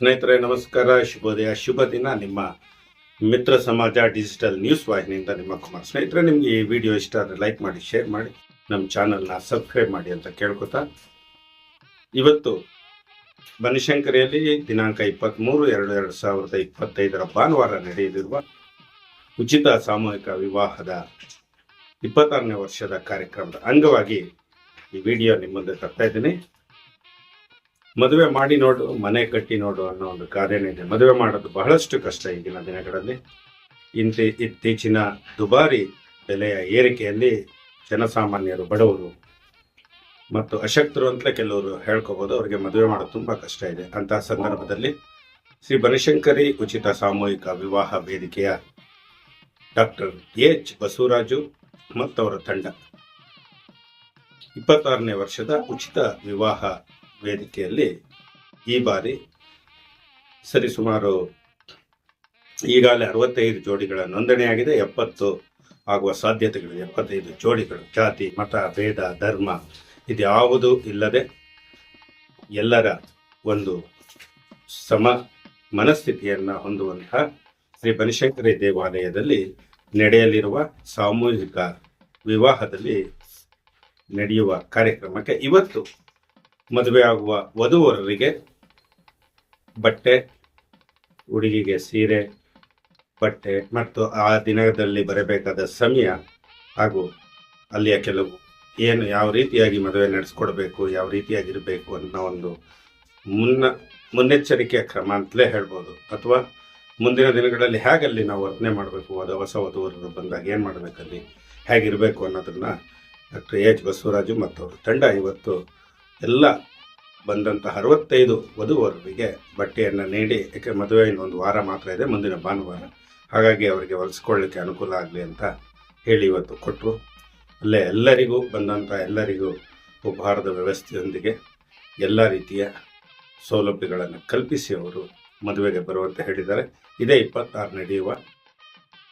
ಸ್ನೇಹಿತರೆ, ನಮಸ್ಕಾರ. ಶುಭೋದಯ. ಶುಭ ದಿನ ನಿಮ್ಮ ಮಿತ್ರ ಸಮಾಜ ಡಿಜಿಟಲ್ ನ್ಯೂಸ್ ವಾಹಿನಿಯಿಂದ ನಿಮ್ಮ ಕುಮಾರ್. ಸ್ನೇಹಿತರೆ, ನಿಮಗೆ ಈ ವಿಡಿಯೋ ಇಷ್ಟ ಆದರೆ ಲೈಕ್ ಮಾಡಿ, ಶೇರ್ ಮಾಡಿ, ನಮ್ಮ ಚಾನಲ್ನ ಸಬ್ಸ್ಕ್ರೈಬ್ ಮಾಡಿ ಅಂತ ಕೇಳ್ಕೊತಾ. ಇವತ್ತು ಬನಶಂಕರಿಯಲ್ಲಿ ದಿನಾಂಕ ಇಪ್ಪತ್ತ್ಮೂರು ಎರಡು ಎರಡು ಸಾವಿರದ ಇಪ್ಪತ್ತೈದರ ಭಾನುವಾರ ನಡೆಯಲಿರುವ ಉಚಿತ ಸಾಮೂಹಿಕ ವಿವಾಹದ ಇಪ್ಪತ್ತಾರನೇ ವರ್ಷದ ಕಾರ್ಯಕ್ರಮದ ಅಂಗವಾಗಿ ಈ ವಿಡಿಯೋ ನಿಮ್ಮ ಮುಂದೆ ತರ್ತಾ ಇದ್ದೀನಿ. ಮದುವೆ ಮಾಡಿ ನೋಡು, ಮನೆ ಕಟ್ಟಿ ನೋಡು ಅನ್ನೋ ಒಂದು ಕಾರ್ಯನೇ ಇದೆ. ಮದುವೆ ಮಾಡೋದು ಬಹಳಷ್ಟು ಕಷ್ಟ ಈಗಿನ ದಿನಗಳಲ್ಲಿ. ಇಂತಿ ಇತ್ತೀಚಿನ ದುಬಾರಿ ಬೆಲೆಯ ಏರಿಕೆಯಲ್ಲಿ ಜನಸಾಮಾನ್ಯರು, ಬಡವರು ಮತ್ತು ಅಶಕ್ತರು ಅಂತ ಕೆಲವರು ಹೇಳ್ಕೋಬೋದು, ಅವರಿಗೆ ಮದುವೆ ಮಾಡೋದು ತುಂಬ ಕಷ್ಟ ಇದೆ. ಅಂತಹ ಸಂದರ್ಭದಲ್ಲಿ ಶ್ರೀ ಬನಶಂಕರಿ ಉಚಿತ ಸಾಮೂಹಿಕ ವಿವಾಹ ವೇದಿಕೆಯ ಡಾಕ್ಟರ್ ಎಚ್. ಬಸವರಾಜು ಮತ್ತವರ ತಂಡ ಇಪ್ಪತ್ತಾರನೇ ವರ್ಷದ ಉಚಿತ ವಿವಾಹ ವೇದಿಕೆಯಲ್ಲಿ ಈ ಬಾರಿ ಸರಿಸುಮಾರು ಈಗಾಗಲೇ ಅರವತ್ತೈದು ಜೋಡಿಗಳ ನೋಂದಣಿಯಾಗಿದೆ, ಎಪ್ಪತ್ತು ಆಗುವ ಸಾಧ್ಯತೆಗಳು, ಎಪ್ಪತ್ತೈದು ಜೋಡಿಗಳು, ಜಾತಿ, ಮತ, ಭೇದ, ಧರ್ಮ ಇದ್ಯಾವುದೂ ಇಲ್ಲದೆ ಎಲ್ಲರ ಒಂದು ಸಮ ಮನಸ್ಥಿತಿಯನ್ನು ಹೊಂದುವಂತಹ ಶ್ರೀ ಬನಶಂಕರಿ ದೇವಾಲಯದಲ್ಲಿ ನಡೆಯಲಿರುವ ಸಾಮೂಹಿಕ ವಿವಾಹದಲ್ಲಿ ನಡೆಯುವ ಕಾರ್ಯಕ್ರಮಕ್ಕೆ ಇವತ್ತು ಮದುವೆಯಾಗುವ ವಧುವರರಿಗೆ ಬಟ್ಟೆ ಹುಡುಗಿಗೆ ಸೀರೆ, ಬಟ್ಟೆ ಮತ್ತು ಆ ದಿನದಲ್ಲಿ ಬರಬೇಕಾದ ಸಮಯ ಹಾಗೂ ಅಲ್ಲಿಯ ಕೆಲವು ಏನು ಯಾವ ರೀತಿಯಾಗಿ ಮದುವೆ ನಡೆಸ್ಕೊಡ್ಬೇಕು, ಯಾವ ರೀತಿಯಾಗಿರಬೇಕು ಅನ್ನೋ ಒಂದು ಮುನ್ನ, ಮುನ್ನೆಚ್ಚರಿಕೆಯ ಕ್ರಮ ಅಂತಲೇ ಹೇಳ್ಬೋದು. ಅಥವಾ ಮುಂದಿನ ದಿನಗಳಲ್ಲಿ ಹೇಗಲ್ಲಿ ನಾವು ವರ್ತನೆ ಮಾಡಬೇಕು, ಅದು ಹೊಸ ವಧುವರರು ಬಂದಾಗ ಏನು ಮಾಡಬೇಕಲ್ಲಿ, ಹೇಗಿರಬೇಕು ಅನ್ನೋದನ್ನು ಡಾಕ್ಟರ್ ಎಚ್ ಬಸವರಾಜು ಮತ್ತು ಅವರ ತಂಡ ಇವತ್ತು ಎಲ್ಲ ಬಂದಂಥ ಅರವತ್ತೈದು ವಧುವರರಿಗೆ ಬಟ್ಟೆಯನ್ನು ನೀಡಿ ಯಾಕೆ ಮದುವೆ ಇನ್ನೊಂದು ವಾರ ಮಾತ್ರ ಇದೆ, ಮುಂದಿನ ಭಾನುವಾರ. ಹಾಗಾಗಿ ಅವರಿಗೆ ಹೊಲಿಸ್ಕೊಳ್ಳಿಕ್ಕೆ ಅನುಕೂಲ ಆಗಲಿ ಅಂತ ಹೇಳಿ ಇವತ್ತು ಕೊಟ್ಟರು ಅಲ್ಲೇ ಎಲ್ಲರಿಗೂ ಬಂದಂಥ ಎಲ್ಲರಿಗೂ ಉಪಹಾರದ ವ್ಯವಸ್ಥೆಯೊಂದಿಗೆ ಎಲ್ಲ ರೀತಿಯ ಸೌಲಭ್ಯಗಳನ್ನು ಕಲ್ಪಿಸಿ ಅವರು ಮದುವೆಗೆ ಬರುವಂತೆ ಹೇಳಿದ್ದಾರೆ. ಇದೇ ಇಪ್ಪತ್ತಾರು ನಡೆಯುವ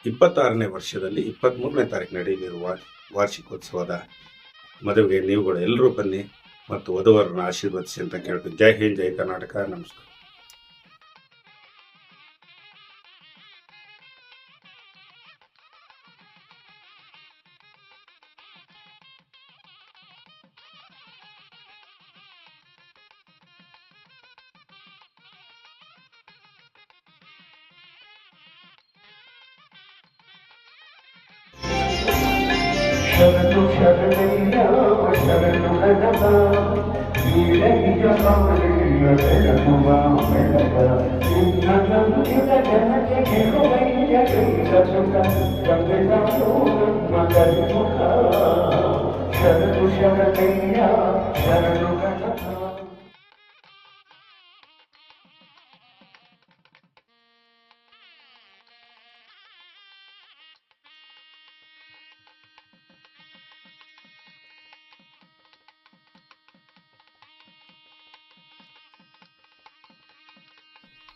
ಇಪ್ಪತ್ತಾರನೇ ವರ್ಷದಲ್ಲಿ ಇಪ್ಪತ್ತ್ಮೂರನೇ ತಾರೀಕು ನಡೆಯಲಿರುವ ವಾರ್ಷಿಕೋತ್ಸವದ ಮದುವೆಗೆ ನೀವುಗಳು ಎಲ್ಲರೂ ಬನ್ನಿ. ಮತ್ತು ವಧುವರನ್ನ ಆಶೀರ್ವದಿಸಿ ಅಂತ ಕೇಳ್ತೀನಿ. ಜೈ ಹಿಂದ್ ಜೈ ಕರ್ನಾಟಕ. ನಮಸ್ಕಾರ. శరణు శరణైరామ శరణు గణత వీరయ్య పౌరుల శరణు వామనత నిన్న సంచిత జనకి గిరువయ్య సుత గంగలో మగరి ముఖ శరణు శరణైరామ శరణు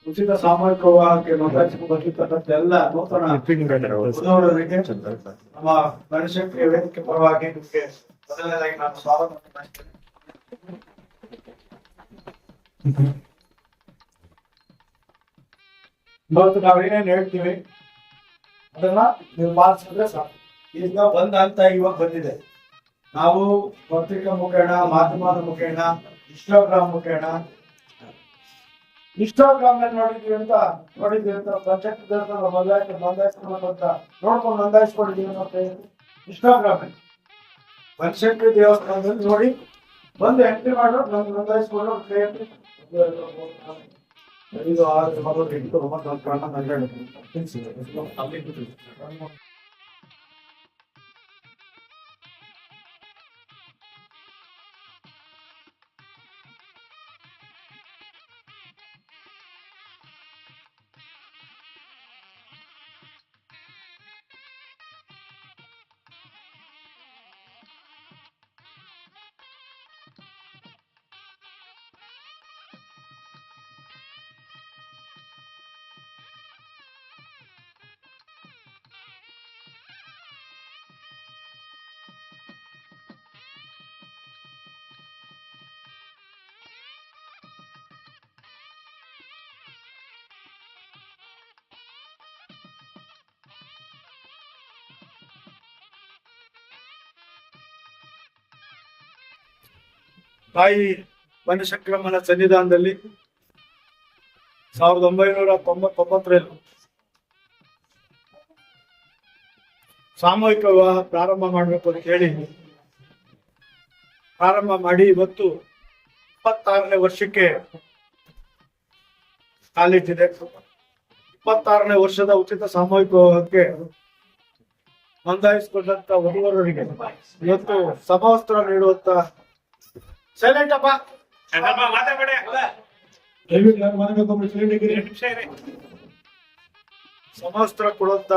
ಉಚಿತ ಸಾಮೂಹಿಕ ವಿವಾಹಕ್ಕೆ ನೂತನ ನಮ್ಮ ಗಣಶಕ್ತಿಯ ವೇದಿಕೆ ಪರವಾಗಿ ನಿಮಗೆ ಮೊದಲನೇದಾಗಿ ನಾನು ಸ್ವಾಗತ ಇವತ್ತು ನಾವೇನೇನ್ ಹೇಳ್ತೀವಿ? ಅದನ್ನ ನೀವು ಪಾಲಿಸಿದ್ರೆ ಸಾಕು. ಈಗ ಬಂದ ಅಂತ ಇವಾಗ ಬಂದಿದೆ. ನಾವು ಪತ್ರಿಕಾ ಮುಖೇಣ ಮಾಧ್ಯಮದ ಮುಖೇಣ ಇನ್ಸ್ಟಾಗ್ರಾಮ್ ಮುಖೇಣ ಇನ್ಸ್ಟಾಗ್ರಾಮ್ ನೋಡಿದ್ವಿ ಅಂತ ನೋಡಿದ್ವಿ ಅಂತ ಪಂಚಾಯತ್ ನೋಂದಾಯಿಸಿ ನೋಂದಾಯಿಸ್ಕೊಂಡು ಅಂತ ನೋಡ್ಕೊಂಡು ನೋಂದಾಯಿಸ್ಕೊಂಡಿದ್ದೀವಿ ಅಂತ ಇನ್ಸ್ಟಾಗ್ರಾಮ್ ಬನಶಂಕರಿ ದೇವಸ್ಥಾನದಲ್ಲಿ ನೋಡಿ ಬಂದು ಎಂಟ್ರಿ ಮಾಡೋ ನಮ್ಗೆ ನೋಂದಾಯಿಸ್ಕೊಂಡು ಐದು ಆರು ಒಂಬತ್ತು ಎಂಟು ಒಂಬತ್ತು ಹತ್ತು ತಾಯಿ ಬನಶಂಕರಮ್ಮನ ಸನ್ನಿಧಾನದಲ್ಲಿ ಸಾವಿರದ ಒಂಬೈನೂರ ತೊಂಬತ್ತೊಂಬತ್ತರಲ್ಲಿ ಸಾಮೂಹಿಕ ವಿವಾಹ ಪ್ರಾರಂಭ ಮಾಡಬೇಕು ಅಂತ ಹೇಳಿ ಪ್ರಾರಂಭ ಮಾಡಿ ಇವತ್ತು ಇಪ್ಪತ್ತಾರನೇ ವರ್ಷಕ್ಕೆ ಕಾಲಿಟ್ಟಿದೆ. ಇಪ್ಪತ್ತಾರನೇ ವರ್ಷದ ಉಚಿತ ಸಾಮೂಹಿಕ ವಿವಾಹಕ್ಕೆ ನೋಂದಾಯಿಸಿಕೊಂಡಂತ ವಧುವರರಿಗೆ ಇವತ್ತು ಸಮವಸ್ತ್ರ ನೀಡುವಂತ ಸೈಲೆಂಟ್ ಅಪ್ಪ. ಸಮವಸ್ತ್ರ ಕೊಡುವಂತ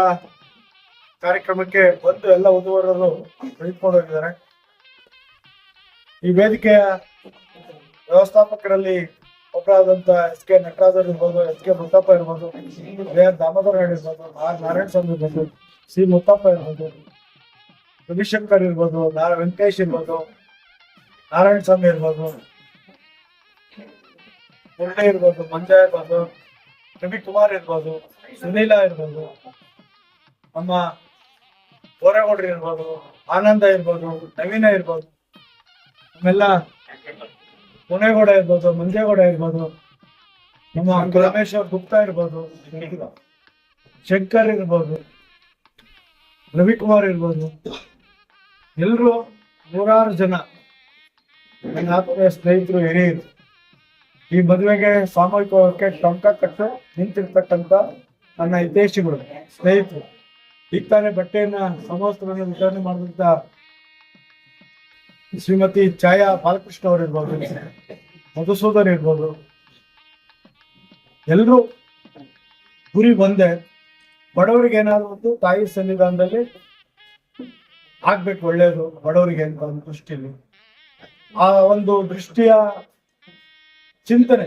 ಕಾರ್ಯಕ್ರಮಕ್ಕೆ ಬಂದು ಎಲ್ಲ ವಧುವರರು ತೆಗೆದುಕೊಂಡು ಹೋಗಿದ್ದಾರೆ. ಈ ವೇದಿಕೆಯ ವ್ಯವಸ್ಥಾಪಕರಲ್ಲಿ ಒಬ್ಬರಾದಂತ ಎಸ್ ಕೆ ನಟರಾಜರ್ ಇರ್ಬೋದು ಎಸ್ ಕೆ ಮುತ್ತಪ್ಪ ಇರ್ಬೋದು ದಾಮೋದರ ನಾಯ್ಡು ಇರ್ಬೋದು ಆರ್ ನಾರಾಯಣ ಸ್ವಾಮಿ ಇರ್ಬೋದು ಸಿ ಮುತ್ತಪ್ಪ ಇರ್ಬೋದು ರವಿಶಂಕರ್ ಇರ್ಬೋದು ನಾರ ವೆಂಕಟೇಶ್ ಇರ್ಬೋದು ನಾರಾಯಣ ಸ್ವಾಮಿ ಇರ್ಬೋದು ಮುರಳಿ ಇರ್ಬೋದು ಮಂಜ ಇರ್ಬೋದು ರವಿಕುಮಾರ್ ಇರ್ಬೋದು ಸುನೀಲ ಇರ್ಬೋದು ನಮ್ಮ ಬೋರೇಗೌಡ್ರು ಇರ್ಬೋದು ಆನಂದ ಇರ್ಬೋದು ನವೀನ ಇರ್ಬೋದು ನಮ್ಮೆಲ್ಲ ಮುನೇಗೌಡ ಇರ್ಬೋದು ಮಂಜೇಗೌಡ ಇರ್ಬೋದು ನಮ್ಮ ರಮೇಶ್ವರ್ ಗುಪ್ತಾ ಇರ್ಬೋದು ಶಂಕರ್ ಇರ್ಬೋದು ರವಿಕುಮಾರ್ ಇರ್ಬೋದು ಎಲ್ಲರೂ ನೂರಾರು ಜನ. ನನ್ನ ಸ್ನೇಹಿತರು, ಹಿರಿಯರು, ಈ ಮದುವೆಗೆ ಸಾಮೂಹಿಕವಾಗಿ ಟೊಂಕ ಕಟ್ಟು ನಿಂತಿರ್ತಕ್ಕಂಥ ನನ್ನ ಹಿತೇಶಿಗಳು ಸ್ನೇಹಿತರು ಈಗ ತಾನೇ ಬಟ್ಟೆಯನ್ನ ಸಮವಸ್ತ್ರವನ್ನು ವಿತರಣೆ ಮಾಡಿದಂತ ಶ್ರೀಮತಿ ಛಾಯಾ ಬಾಲಕೃಷ್ಣ ಅವರು ಇರ್ಬೋದು, ಮಧುಸೂದನ್ ಇರ್ಬೋದು. ಎಲ್ಲರೂ ಗುರಿ ಬಂದೆ. ಬಡವರಿಗೆ ಏನಾದ್ರು ಒಂದು ತಾಯಿ ಸನ್ನಿಧಾನದಲ್ಲಿ ಆಗ್ಬೇಕು, ಒಳ್ಳೇದು ಬಡವರಿಗೆ ಅಂತ ಒಂದು ದೃಷ್ಟಿಯಲ್ಲಿ. ಆ ಒಂದು ದೃಷ್ಟಿಯ ಚಿಂತನೆ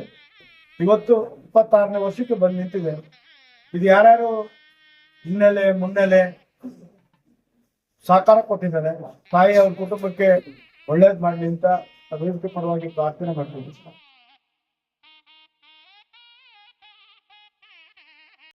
ಇವತ್ತು ಇಪ್ಪತ್ತಾರನೇ ವರ್ಷಕ್ಕೆ ಬಂದು ನಿಂತಿದೆ. ಇದು ಯಾರ್ಯಾರು ಹಿನ್ನೆಲೆ, ಮುನ್ನೆಲೆ ಸಹಕಾರ ಕೊಟ್ಟಿದ್ದಾರೆ, ತಾಯಿ ಅವ್ರ ಕುಟುಂಬಕ್ಕೆ ಒಳ್ಳೇದ್ ಮಾಡ್ಲಿ ಅಂತ ಅಭಿವೃದ್ಧಿ ಪರವಾಗಿ ಪ್ರಾರ್ಥನೆ ಮಾಡ್ತೀನಿ